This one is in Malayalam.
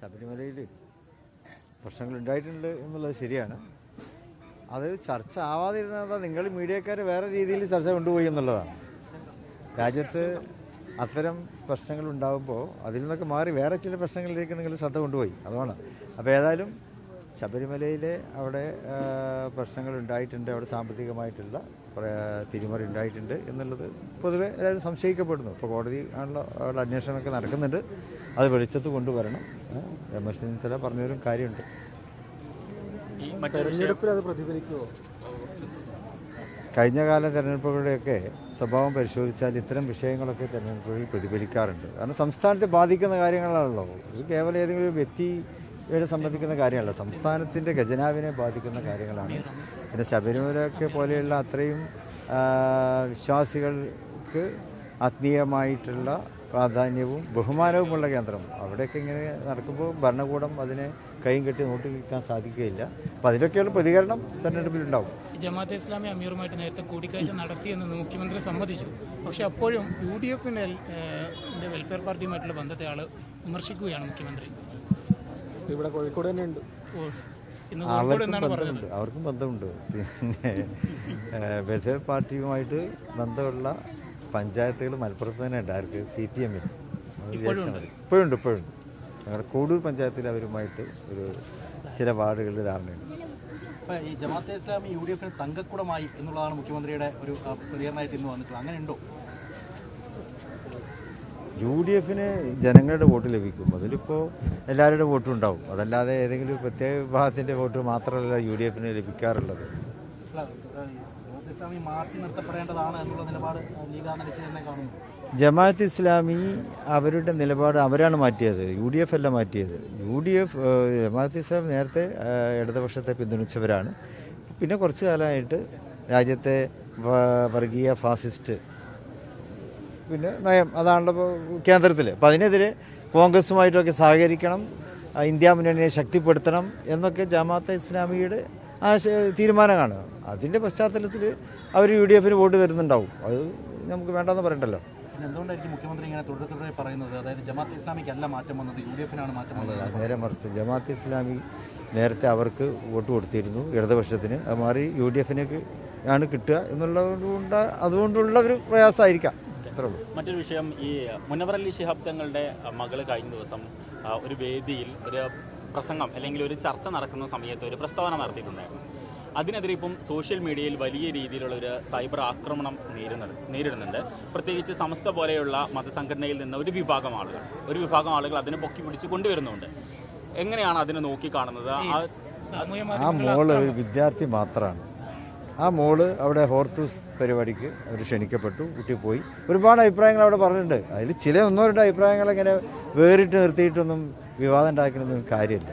ശബരിമലയിൽ പ്രശ്നങ്ങൾ ഉണ്ടായിട്ടുണ്ട് എന്നുള്ളത് ശരിയാണ്. അത് ചർച്ച ആവാതിരുന്നത് നിങ്ങൾ മീഡിയക്കാർ വേറെ രീതിയിൽ ചർച്ച കൊണ്ടുപോയി എന്നുള്ളതാണ്. രാജ്യത്ത് അത്തരം പ്രശ്നങ്ങൾ ഉണ്ടാകുമ്പോൾ അതിൽ നിന്നൊക്കെ മാറി വേറെ ചില പ്രശ്നങ്ങളിലേക്ക് നിങ്ങൾ ശ്രദ്ധ കൊണ്ടുപോയി. അതുമാണ് അപ്പോൾ ഏതായാലും ശബരിമലയിലെ അവിടെ പ്രശ്നങ്ങൾ ഉണ്ടായിട്ടുണ്ട്. അവിടെ സാമ്പത്തികമായിട്ടുള്ള തിരിമറി ഉണ്ടായിട്ടുണ്ട് എന്നുള്ളത് പൊതുവെ എല്ലാവരും സംശയിക്കപ്പെടുന്നു. ഇപ്പോൾ കോടതി ആണല്ലോ അവിടെ അന്വേഷണമൊക്കെ നടക്കുന്നുണ്ട്. അത് വെളിച്ചത്ത് കൊണ്ടുവരണം. രമേശ് ചെന്നിത്തല പറഞ്ഞൊരു കാര്യമുണ്ട്. കഴിഞ്ഞ കാല തെരഞ്ഞെടുപ്പുകളുടെയൊക്കെ സ്വഭാവം പരിശോധിച്ചാൽ ഇത്തരം വിഷയങ്ങളൊക്കെ തെരഞ്ഞെടുപ്പുകളിൽ പ്രതിഫലിക്കാറുണ്ട്. കാരണം സംസ്ഥാനത്തെ ബാധിക്കുന്ന കാര്യങ്ങളാണല്ലോ. ഇത് കേവലം ഏതെങ്കിലും ഒരു വ്യക്തിയെ സംബന്ധിക്കുന്ന കാര്യമല്ല. സംസ്ഥാനത്തിന്റെ ഖജനാവിനെ ബാധിക്കുന്ന കാര്യങ്ങളാണ്. പിന്നെ ശബരിമലയൊക്കെ പോലെയുള്ള അത്രയും വിശ്വാസികൾക്ക് ആത്മീയമായിട്ടുള്ള പ്രാധാന്യവും ബഹുമാനവുമുള്ള കേന്ദ്രം. അവിടെയൊക്കെ ഇങ്ങനെ നടക്കുമ്പോൾ ഭരണകൂടം അതിനെ കൈയും കെട്ടി നോട്ടി നിൽക്കാൻ സാധിക്കുകയില്ല. അപ്പം അതിലൊക്കെയുള്ള പ്രതികരണം തെരഞ്ഞെടുപ്പിലുണ്ടാവും ജമാഅത്തെ ഇസ്ലാമി അമീറുമായിട്ട് നേരത്തെ കൂടിക്കാഴ്ച നടത്തിയെന്ന് മുഖ്യമന്ത്രി സമ്മതിച്ചു. പക്ഷേ അപ്പോഴും യു ഡി എഫിന്റെ വെൽഫെയർ പാർട്ടിയുമായിട്ടുള്ള ബന്ധത്തെ ആൾ വിമർശിക്കുകയാണ് മുഖ്യമന്ത്രി. ഇവിടെ കോഴിക്കോട് തന്നെ ഉണ്ട്. അവർക്കും ബന്ധമുണ്ട്. അവർക്കും ബന്ധമുണ്ട്. പിന്നെ വെൽഫെയർ പാർട്ടിയുമായിട്ട് ബന്ധമുള്ള പഞ്ചായത്തുകൾ മലപ്പുറത്ത് തന്നെ ഉണ്ട്. ആർക്ക്? സി പി എമ്മിൽ ഇപ്പോഴുണ്ട് ഇപ്പോഴുണ്ട് ഞങ്ങളുടെ കൂടൂർ പഞ്ചായത്തിൽ അവരുമായിട്ട് ഒരു ചില വാർഡുകളിൽ ധാരണയുണ്ട്. ഈ ജമാഅത്തെ ഇസ്ലാമി യു ഡി എഫിന് തങ്കക്കുടമായി എന്നുള്ളതാണ് മുഖ്യമന്ത്രിയുടെ ഒരു പ്രതികരണമായിട്ട് ഇന്ന് വന്നിട്ടുള്ളത്. അങ്ങനെ ഉണ്ടോ? യു ഡി എഫിന് ജനങ്ങളുടെ വോട്ട് ലഭിക്കും അതിലിപ്പോൾ എല്ലാവരുടെ വോട്ടും ഉണ്ടാവും. അതല്ലാതെ ഏതെങ്കിലും പ്രത്യേക വിഭാഗത്തിന്റെ വോട്ട് മാത്രമല്ല യു ഡി എഫിന് ലഭിക്കാറുള്ളത്. ഇസ്ലാമി മാറ്റി നിർത്തപ്പെടേണ്ടതാണ് എന്നുള്ള നിലപാട് ജമാഅത്ത് ഇസ്ലാമി അവരുടെ നിലപാട് അവരാണ് മാറ്റിയത് യു ഡി എഫ് അല്ല മാറ്റിയത്. U D F Jamaat Islam നേരത്തെ ഇടതുപക്ഷത്തെ പിന്തുണച്ചവരാണ്. പിന്നെ കുറച്ചു കാലമായിട്ട് രാജ്യത്തെ വർഗീയ ഫാസിസ്റ്റ് പിന്നെ നയം അതാണല്ലോ കേന്ദ്രത്തിൽ അപ്പം അതിനെതിരെ കോൺഗ്രസുമായിട്ടൊക്കെ സഹകരിക്കണം ഇന്ത്യ മുന്നണിയെ ശക്തിപ്പെടുത്തണം എന്നൊക്കെ ജമാഅത്തെ ഇസ്ലാമിയുടെ തീരുമാനമാണ് അതിന്റെ പശ്ചാത്തലത്തിൽ അവർ യു ഡി എഫിന് വോട്ട് തരുന്നുണ്ടാവും. അത് നമുക്ക് വേണ്ടെന്ന് പറയണ്ടല്ലോ. എന്തുകൊണ്ടായിരിക്കും മുഖ്യമന്ത്രി ഇങ്ങനെ തുടരെ തുടരെ പറയുന്നത്? അതായത് ജമാഅത്തെ മാറ്റം വന്നത് യു ഡി എഫിനാണ് മാറ്റം വന്നത്. നേരെ മറിച്ച് ജമാഅത്ത് ഇസ്ലാമി നേരത്തെ അവർക്ക് വോട്ട് കൊടുത്തിരുന്നു. ഇടതുപക്ഷത്തിന് അത് മാറി യു ഡി എഫിനേക്ക് ആണ് കിട്ടുക എന്നുള്ളതുകൊണ്ട് അതുകൊണ്ടുള്ള ഒരു പ്രയാസമായിരിക്കാം മറ്റൊരു വിഷയം ഈ മുനവർ അലി ശിഹാബ് തങ്ങളുടെ മകൾ കഴിഞ്ഞ ദിവസം ഒരു വേദിയിൽ ഒരു പ്രസംഗം അല്ലെങ്കിൽ ഒരു ചർച്ച നടക്കുന്ന സമയത്ത് ഒരു പ്രസ്താവന നടത്തിയിട്ടുണ്ടായിരുന്നു. അതിനെതിരെ ഇപ്പം സോഷ്യൽ മീഡിയയിൽ വലിയ രീതിയിലുള്ള ഒരു സൈബർ ആക്രമണം നേരിടുന്നത് നേരിടുന്നുണ്ട്. പ്രത്യേകിച്ച് സമസ്ത പോലെയുള്ള മതസംഘടനയിൽ നിന്ന് ഒരു വിഭാഗം ആളുകൾ ഒരു വിഭാഗം ആളുകൾ അതിനെ പൊക്കി പിടിച്ച് കൊണ്ടുവരുന്നുണ്ട്. എങ്ങനെയാണ് അതിനെ നോക്കിക്കാണുന്നത്? ആ മോൾ ഒരു വിദ്യാർത്ഥി മാത്രമാണ് ആ മോൾ അവിടെ ഹോർത്തൂസ് പരിപാടിക്ക് അവർ ക്ഷണിക്കപ്പെട്ടു കുട്ടി പോയി. ഒരുപാട് അഭിപ്രായങ്ങൾ അവിടെ പറഞ്ഞിട്ടുണ്ട്. അതിൽ ചില ഒന്നോ രണ്ടോ അഭിപ്രായങ്ങൾ ഇങ്ങനെ വേറിട്ട് നിർത്തിയിട്ടൊന്നും വിവാദം ഉണ്ടാക്കുന്നതൊന്നും കാര്യമില്ല.